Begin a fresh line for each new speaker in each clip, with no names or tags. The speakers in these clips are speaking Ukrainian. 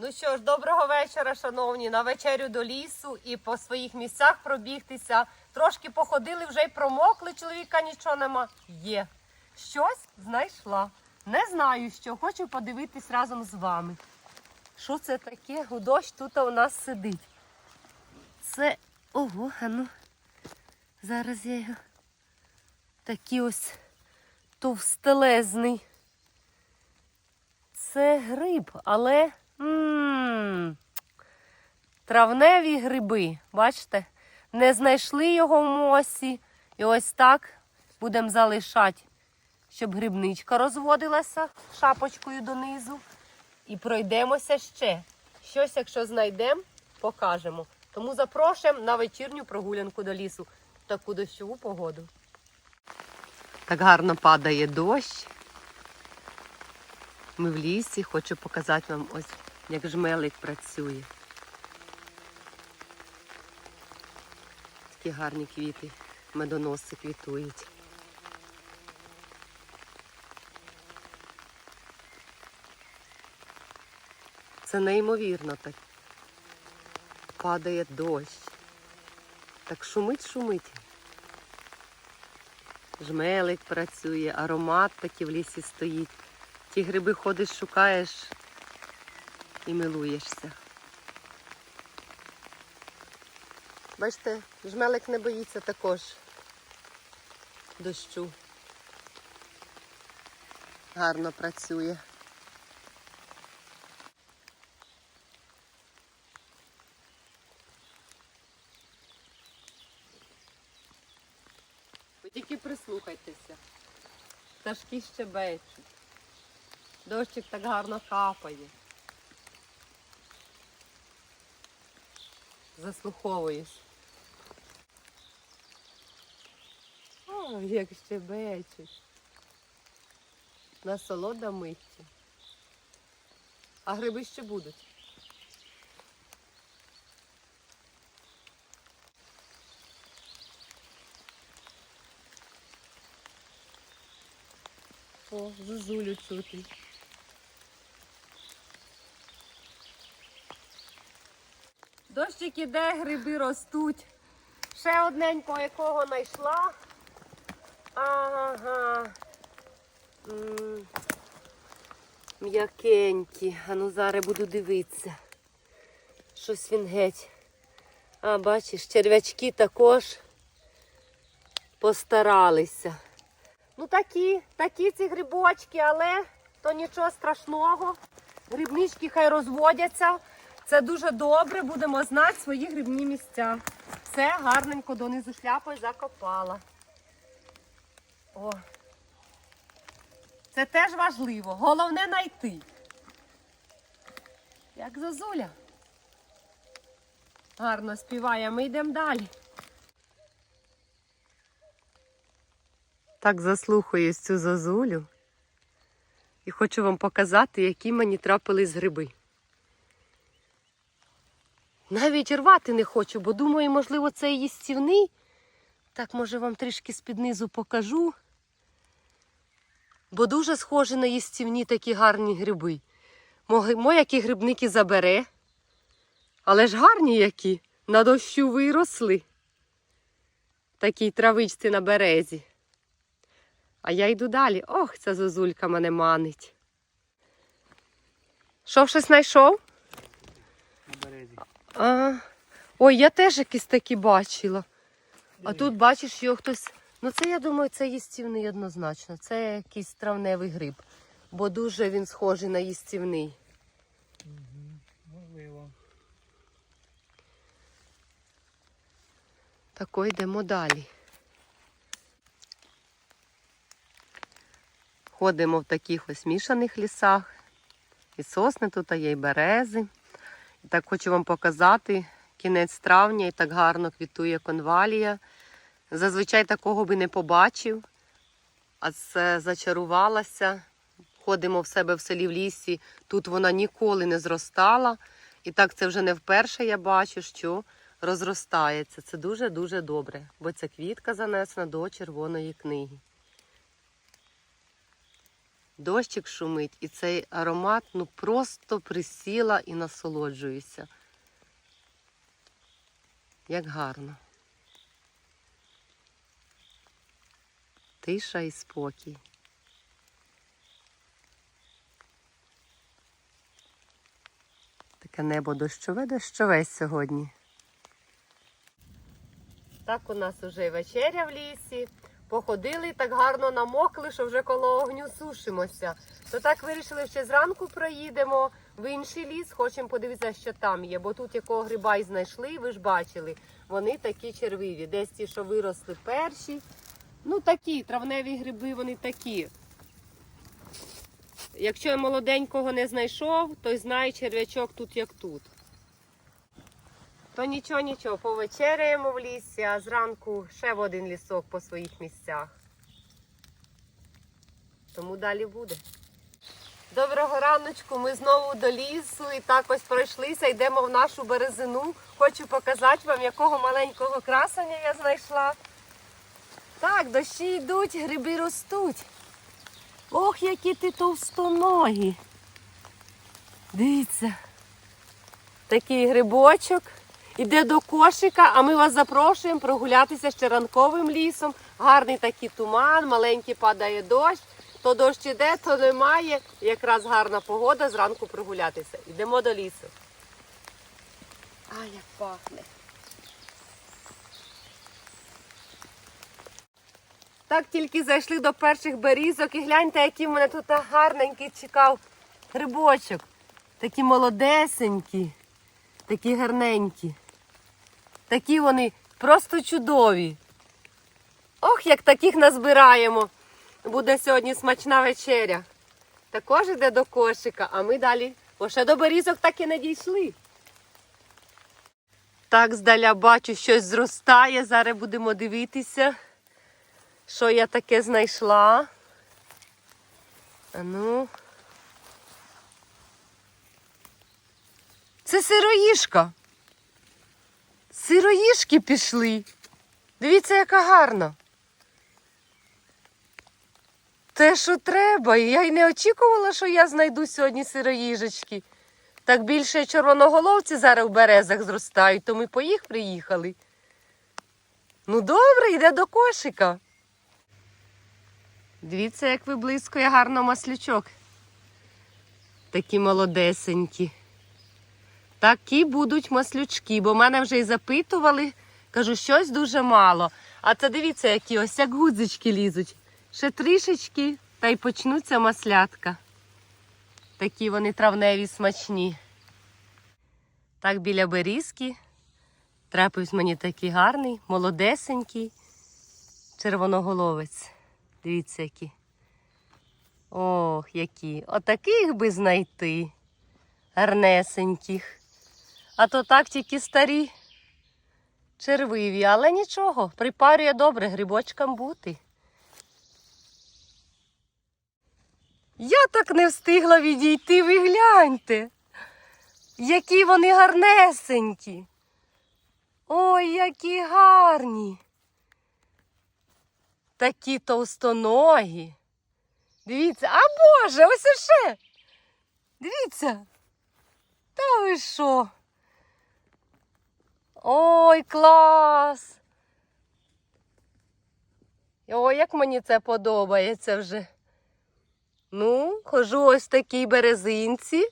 Ну що ж, доброго вечора, шановні, на вечерю до лісу і по своїх місцях пробігтися. Трошки походили, вже й промокли, чоловіка нічого нема. Є. Щось знайшла. Не знаю що, хочу подивитись разом з вами. Що це таке? Гудощ тут у нас сидить. Це. Ого, а ну. Зараз я його. Такий ось товстелезний. Це гриб, але м травневі гриби, бачите? Не знайшли його в мосі. І ось так будемо залишати, щоб грибничка розводилася шапочкою донизу. І пройдемося ще. Щось, якщо знайдемо, покажемо. Тому запрошуємо на вечірню прогулянку до лісу в таку дощову погоду. Так гарно падає дощ. Ми в лісі, хочу показати вам ось, як жмелик працює. Такі гарні квіти, медоноси квітують. Це неймовірно так. Падає дощ. Так шумить, шумить. Жмелик працює, аромат такий в лісі стоїть. Ті гриби ходиш, шукаєш і милуєшся. Бачите, жмелик не боїться також дощу. Гарно працює. Ви тільки прислухайтеся. Пташки щебечуть. Дощик так гарно капає. Заслуховуєш. О, як щебечуть. Насолода миттю. А гриби ще будуть. О, зозулю чути. Дощик іде, гриби ростуть. Ще одненького якого знайшла. Ага. М'якенькі. А ну зараз буду дивитися. Щось він геть. А, бачиш, черв'ячки також постаралися. Ну такі, такі ці грибочки, але то нічого страшного. Грибнички хай розводяться. Це дуже добре, будемо знати свої грибні місця. Все гарненько донизу шляпою закопала. О. Це теж важливо. Головне знайти. Як зозуля. Гарно співає, ми йдемо далі. Так заслухаюсь цю зозулю. І хочу вам показати, які мені трапились гриби. Навіть рвати не хочу, бо думаю, можливо, це їстівний. Так, може, вам трішки з-під низу покажу. Бо дуже схожі на їстівні такі гарні гриби. Мо які грибники забере. Але ж гарні які. На дощу виросли. Такій травичці на березі. А я йду далі. Ох, ця зозулька мене манить. Що щось знайшов?
на березі.
А, ой, я теж якісь такі бачила. А тут бачиш, його хтось. Ну це я думаю, це їстівний однозначно. Це якийсь травневий гриб. Бо дуже він схожий на їстівний.
Можливо.
Тако йдемо далі. Ходимо в таких ось мішаних лісах. І сосни тут, а є і берези. Так хочу вам показати кінець травня і так гарно квітує конвалія. Зазвичай такого би не побачив, а це зачарувалася. Ходимо в себе в селі в лісі. Тут вона ніколи не зростала. І так це вже не вперше я бачу, що розростається. Це дуже-дуже добре, бо ця квітка занесена до червоної книги. Дощик шумить, і цей аромат ну просто присіла і насолоджуюся. Як гарно. Тиша і спокій. Таке небо дощове, дощове сьогодні. Так у нас уже вечеря в лісі. Походили так гарно намокли, що вже коло огню сушимося. То так вирішили, ще зранку проїдемо в інший ліс, хочемо подивитися, що там є. Бо тут якого гриба й знайшли, ви ж бачили, вони такі червиві. Десь ті, що виросли перші. Ну такі, травневі гриби, вони такі. Якщо я молоденького не знайшов, то й знає черв'ячок тут як тут. То нічого, нічого, повечеряємо в лісі, а зранку ще в один лісок по своїх місцях. Тому далі буде. Доброго раночку, ми знову до лісу і так ось пройшлися, йдемо в нашу березину. Хочу показати вам, якого маленького красення я знайшла. Так, дощі йдуть, гриби ростуть. Ох, які ти товстоногі. Дивіться. Такий грибочок. Іде до кошика, а ми вас запрошуємо прогулятися ще ранковим лісом. Гарний такий туман, маленький падає дощ. То дощ іде, то немає. Якраз гарна погода зранку прогулятися. Йдемо до лісу. А, як пахне. Так тільки зайшли до перших берізок і гляньте, який в мене тут гарненький чекав грибочок. Такі молодесенькі, такі гарненькі. Такі вони просто чудові. Ох, як таких назбираємо. Буде сьогодні смачна вечеря. Також йде до кошика, а ми далі, бо ще до берізок так і не дійшли. Так, здаля бачу, щось зростає. Зараз будемо дивитися, що я таке знайшла. А ну. Це сироїшка. Сироїшки пішли. Дивіться, яка гарна. Те, що треба. І Я й не очікувала, що я знайду сьогодні сироїжечки. Так більше червоноголовці зараз в березах зростають, то ми по їх приїхали. Ну добре, йде до кошика. Дивіться, як виблискує гарно маслючок. Такі молодесенькі. Такі будуть маслючки, бо мене вже й запитували. Кажу, щось дуже мало. А це дивіться, які ось як гудзички лізуть. Ще трішечки та й почнуться маслятка. Такі вони травневі смачні. Так біля берізки трапився мені такий гарний, молодесенький червоноголовець. Дивіться, які. Ох, які. Отаких би знайти. Гарнесеньких. А то так тільки старі червиві, але нічого, припарює добре грибочкам бути. Я так не встигла відійти, ви гляньте. Які вони гарнесенькі. Ой, які гарні. Такі товстоногі. Дивіться, а Боже, ось іще. Дивіться. Та ви що? Ой, клас! Ой, як мені це подобається вже. Ну, хожу ось в такій березинці.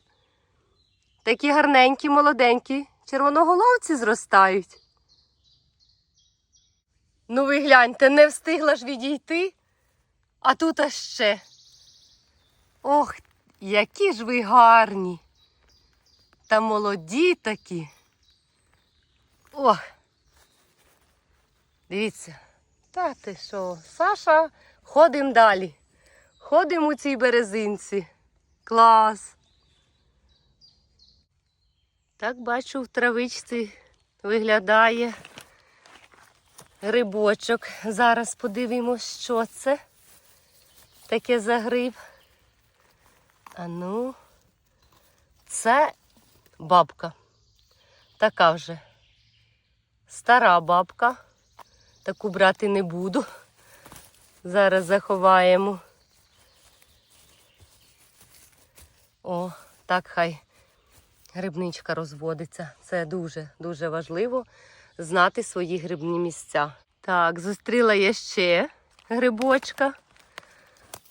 Такі гарненькі, молоденькі червоноголовці зростають. Ну, ви гляньте, не встигла ж відійти, а тут аж ще. Ох, які ж ви гарні. Та молоді такі. Ох. Дивіться. Та ти що, Саша, ходимо далі. Ходимо у цій березинці. Клас. Так бачу, в травичці виглядає грибочок. Зараз подивимось, що це таке за гриб. А ну, це бабка. Така вже стара бабка. Таку брати не буду. Зараз заховаємо. О, так хай грибничка розводиться. Це дуже дуже важливо знати свої грибні місця. Так, зустріла я ще грибочка.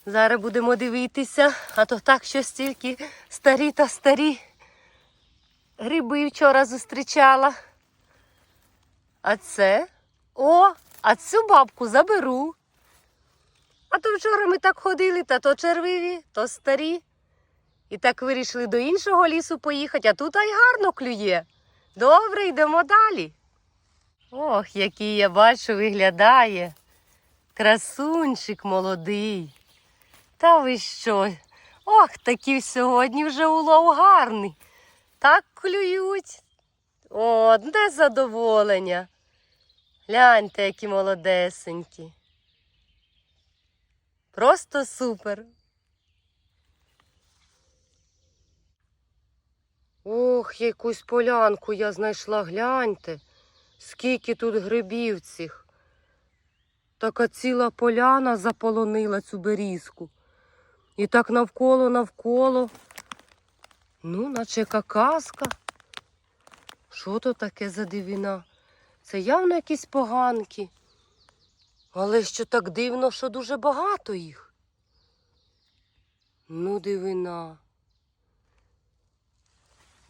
Зараз будемо дивитися, а то так щось тільки старі та старі гриби вчора зустрічала. А це? О, а цю бабку заберу. А то вчора ми так ходили, та то червиві, то старі. І так вирішили до іншого лісу поїхати, а тут ай гарно клює. Добре, йдемо далі. Ох, який я бачу, виглядає. Красунчик молодий. Та ви що? Ох, такий сьогодні вже улов гарний. Так клюють. Одне задоволення. Гляньте, які молодесенькі. Просто супер. Ох, якусь полянку я знайшла, гляньте, скільки тут грибів цих. Така ціла поляна заполонила цю берізку. І так навколо, навколо. Ну, наче яка казка. Що то таке за дивина? Це явно якісь поганки. Але що так дивно, що дуже багато їх. Ну, дивина.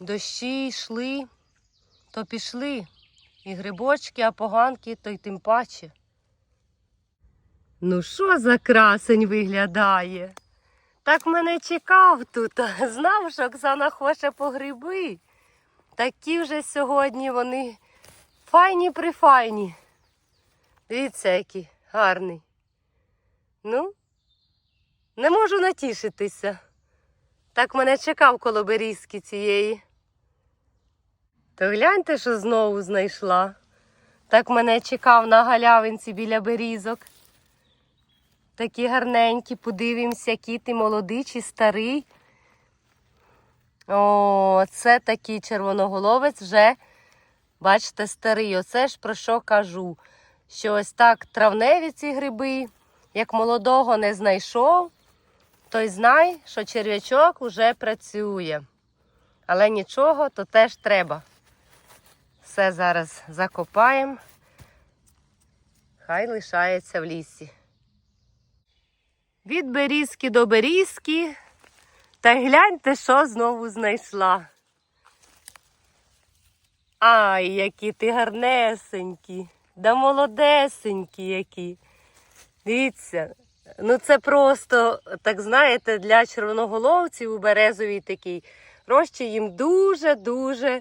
Дощі йшли, то пішли. І грибочки, а поганки, то й тим паче. Ну, що за красень виглядає? Так мене чекав тут. Знав, що Оксана хоче по гриби. Такі вже сьогодні вони файні прифайні. Дивіться, який гарний. Ну, не можу натішитися. Так мене чекав коло берізки цієї. То гляньте, що знову знайшла. Так мене чекав на галявинці біля берізок. Такі гарненькі, подивимося, який ти молодий чи старий. О, це такий червоноголовець вже, бачите, старий. Оце ж про що кажу. Що ось так травневі ці гриби, як молодого не знайшов, той знай, що черв'ячок уже працює. Але нічого, то теж треба. Все зараз закопаємо. Хай лишається в лісі. Від берізки до берізки. Та гляньте, що знову знайшла. Ай, які ти гарнесенькі, да молодесенькі які. Дивіться, ну це просто, так знаєте, для червоноголовців у березовій такій рощі їм дуже-дуже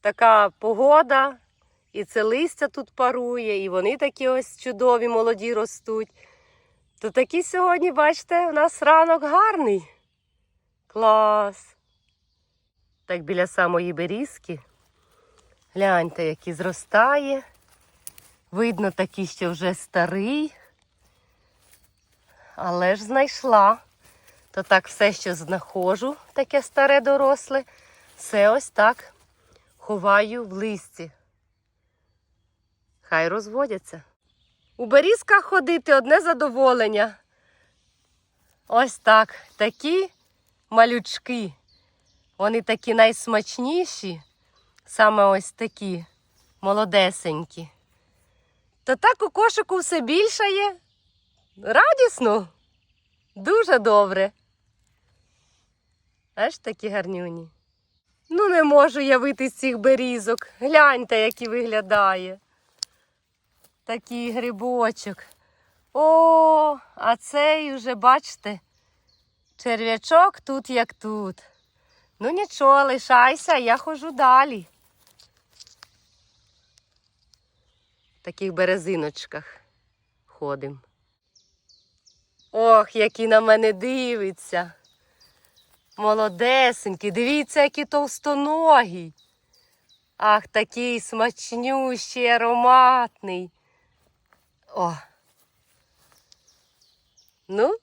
така погода. І це листя тут парує, і вони такі ось чудові, молоді ростуть. То такі сьогодні, бачите, у нас ранок гарний. Клас. Так біля самої берізки. Гляньте, який зростає. Видно такий, що вже старий. Але ж знайшла. То так все, що знаходжу, таке старе доросле, все ось так ховаю в листі. Хай розводяться. У берізках ходити одне задоволення. Ось так. Такі малючки. Вони такі найсмачніші, саме ось такі молодесенькі. То так у кошику все більше є. Радісно, дуже добре. Аж такі гарнюні. Ну, не можу я вийти з цих берізок. Гляньте, який виглядає. Такий грибочок. О, а цей уже, бачите, черв'ячок тут як тут. Ну нічого, лишайся, я ходжу далі. Таких березиночках ходим. Ох, який на мене дивиться. Молодесенький, дивіться, який товстоногий. Ах, такий смачнющий, ароматний. О. Ну,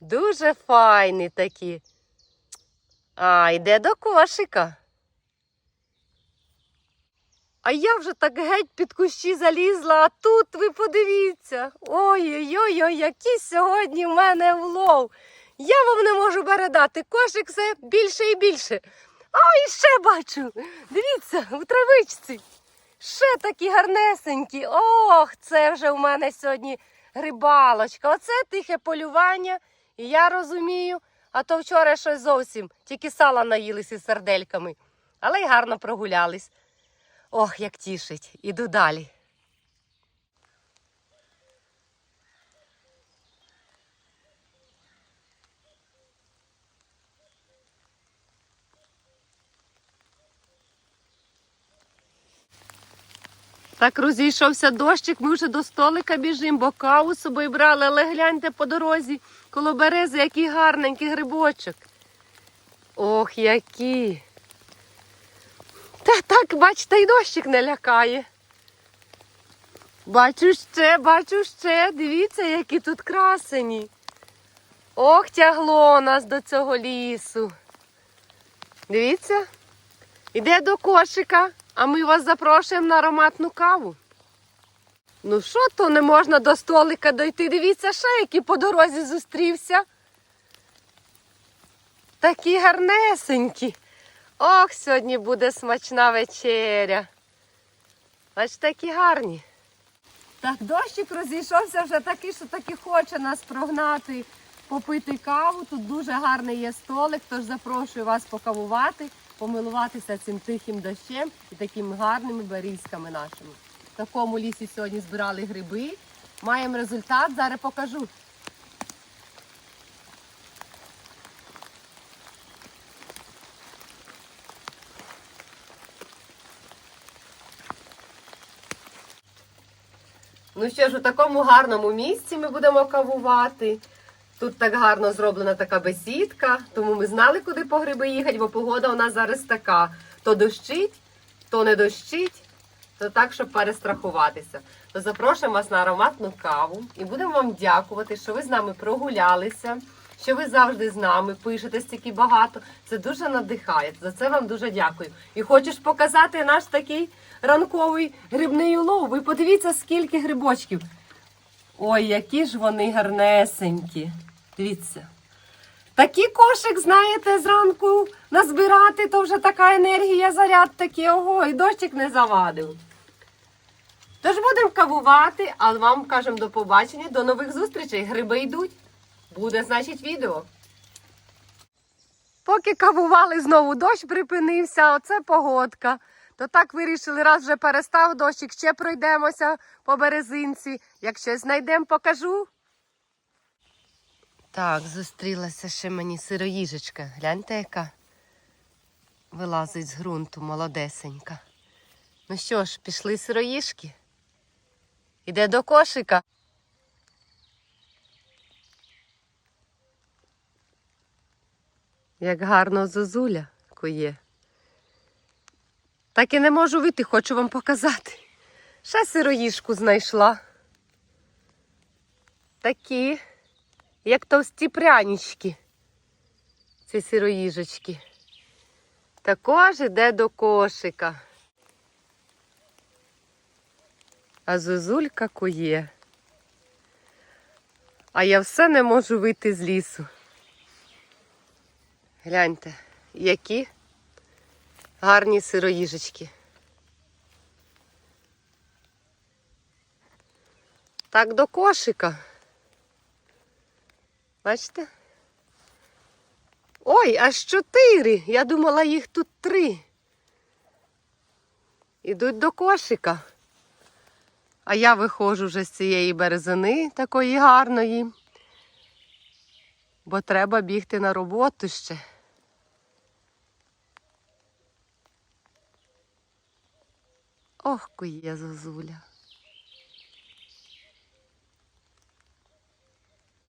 дуже файні такі. А, йде до кошика. А я вже так геть під кущі залізла, а тут ви подивіться. Ой-ой-ой, який сьогодні в мене влов. Я вам не можу передати. Кошик все більше і більше. А і ще бачу. Дивіться, у травичці. Ще такі гарнесенькі. Ох, це вже у мене сьогодні рибалочка. Оце тихе полювання. І я розумію, а то вчора щось зовсім тільки сала наїлись із сердельками. Але й гарно прогулялись. Ох, як тішить. Іду далі. Так розійшовся дощик, ми вже до столика біжимо, бо каву собою брали, але гляньте по дорозі коло берези, який гарненький грибочок. Ох, які. Та так, бачите, і дощик не лякає. Бачу ще, бачу ще. Дивіться, які тут красені. Ох, тягло нас до цього лісу. Дивіться. Іде до кошика, а ми вас запрошуємо на ароматну каву. Ну що то не можна до столика дойти? Дивіться, ще який по дорозі зустрівся. Такі гарнесенькі. Ох, сьогодні буде смачна вечеря. Бачите, які гарні. Так, дощик розійшовся вже такий, що таки хоче нас прогнати, попити каву. Тут дуже гарний є столик, тож запрошую вас покавувати, помилуватися цим тихим дощем і такими гарними берізками нашими. В такому лісі сьогодні збирали гриби. Маємо результат, зараз покажу. Ну що ж, у такому гарному місці ми будемо кавувати. Тут так гарно зроблена така бесідка, тому ми знали, куди по гриби їхати, бо погода у нас зараз така. То дощить, то не дощить, то так, щоб перестрахуватися. То запрошуємо вас на ароматну каву і будемо вам дякувати, що ви з нами прогулялися, що ви завжди з нами пишете стільки багато. Це дуже надихає. За це вам дуже дякую. І хочеш показати наш такий ранковий грибний улов? Ви подивіться, скільки грибочків. Ой, які ж вони гарнесенькі. Дивіться. Такий кошик, знаєте, зранку назбирати, то вже така енергія, заряд такий, ого, і дощик не завадив. Тож будемо кавувати, а вам кажемо до побачення, до нових зустрічей. Гриби йдуть. Буде, значить, відео. Поки кавували, знову дощ припинився, оце погодка. То так вирішили, раз вже перестав дощик, ще пройдемося по березинці. Як щось знайдемо, покажу. Так, зустрілася ще мені сироїжечка. Гляньте, яка вилазить з ґрунту, молодесенька. Ну що ж, пішли сироїжки. Іде до кошика. Як гарно зозуля кує. Так і не можу вийти, хочу вам показати. Ще сироїжку знайшла. Такі, як товсті прянички. Ці сироїжечки. Також іде до кошика. А зозулька кує. А я все не можу вийти з лісу. Гляньте, які гарні сироїжечки. Так до кошика. Бачите? Ой, аж чотири. Я думала, їх тут три. Ідуть до кошика. А я виходжу вже з цієї березини такої гарної, бо треба бігти на роботу ще. Ох, кує зозуля.